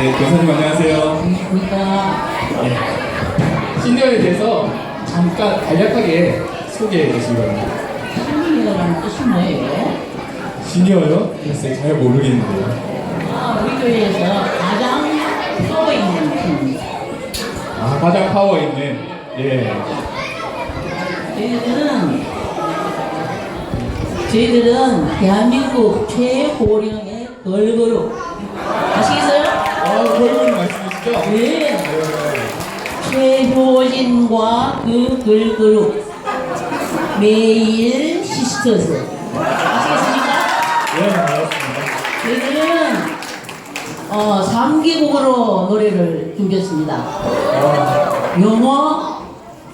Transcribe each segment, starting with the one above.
네, 교사님 안녕하세요. 그러니까 네. 시니어에 대해서 잠깐 간략하게 소개해 주시기 바랍니다. 신이라는 뜻이 뭐예요? 시니어요? 글쎄 잘 모르겠는데요. 아, 우리 교회에서 가장 파워 있는 팀. 아, 가장 파워 있는, 예. 저희들은 저희들은 대한민국 최고령의 걸그룹 아시겠어요? 아, 그런 말씀이시죠? 네. 네. 최효진과 그 걸그룹 매일 시스터스 아시겠습니까? 네, 반갑습니다. 저희들은 어, 3개국어로 노래를 준비했습니다. 아, 영어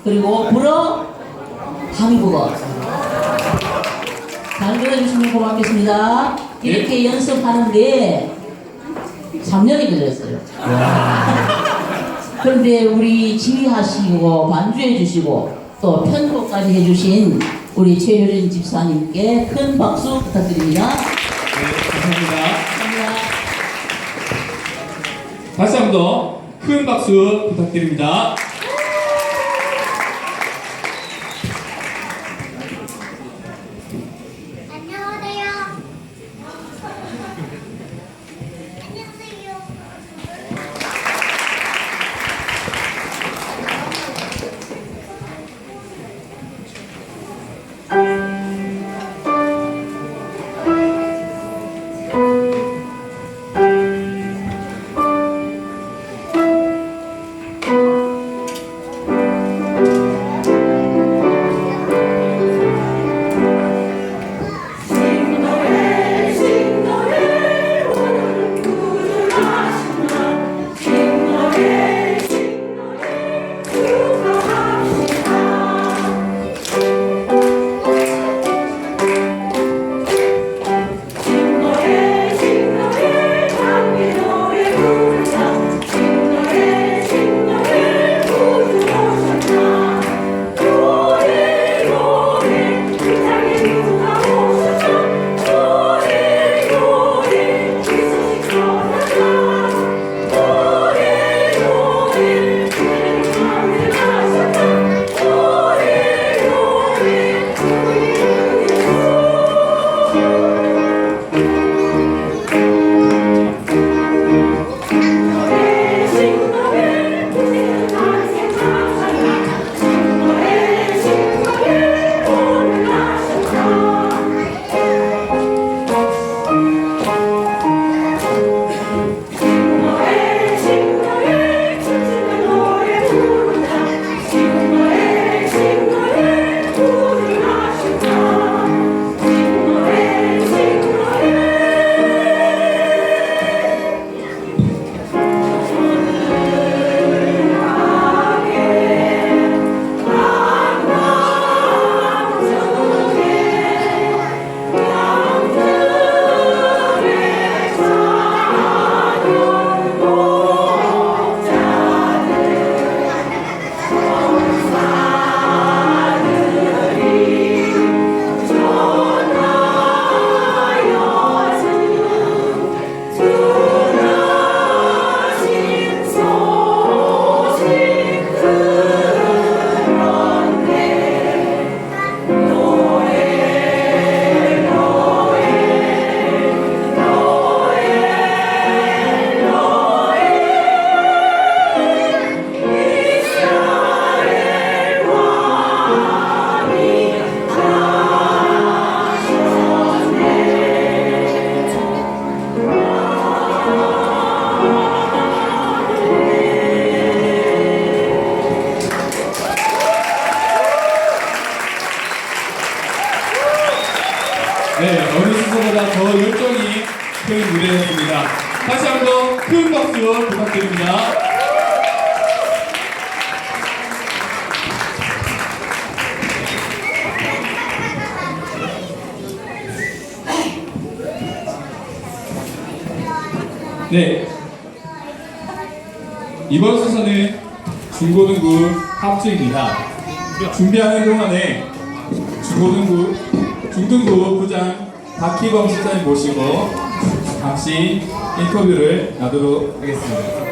그리고 불어 한국어 잘 들어주시면 고맙겠습니다. 이렇게 연습하는데 3년이 걸렸어요. 그런데 우리 지휘하시고 반주해 주시고 또 편곡까지 해주신 우리 최효린 집사님께 큰 박수 부탁드립니다. 네, 감사합니다. 감사합니다. 다시 한 번 더 큰 박수 부탁드립니다. 네, 어느 순서보다 더 열정이 큰 무대였습니다. 다시 한 번 큰 박수 부탁드립니다. 네. 이번 순서는 중고등부 합주입니다. 준비하는 동안에 중고등부, 중등부 부장 박희범 실장님 모시고 같이 인터뷰를 나누도록 하겠습니다.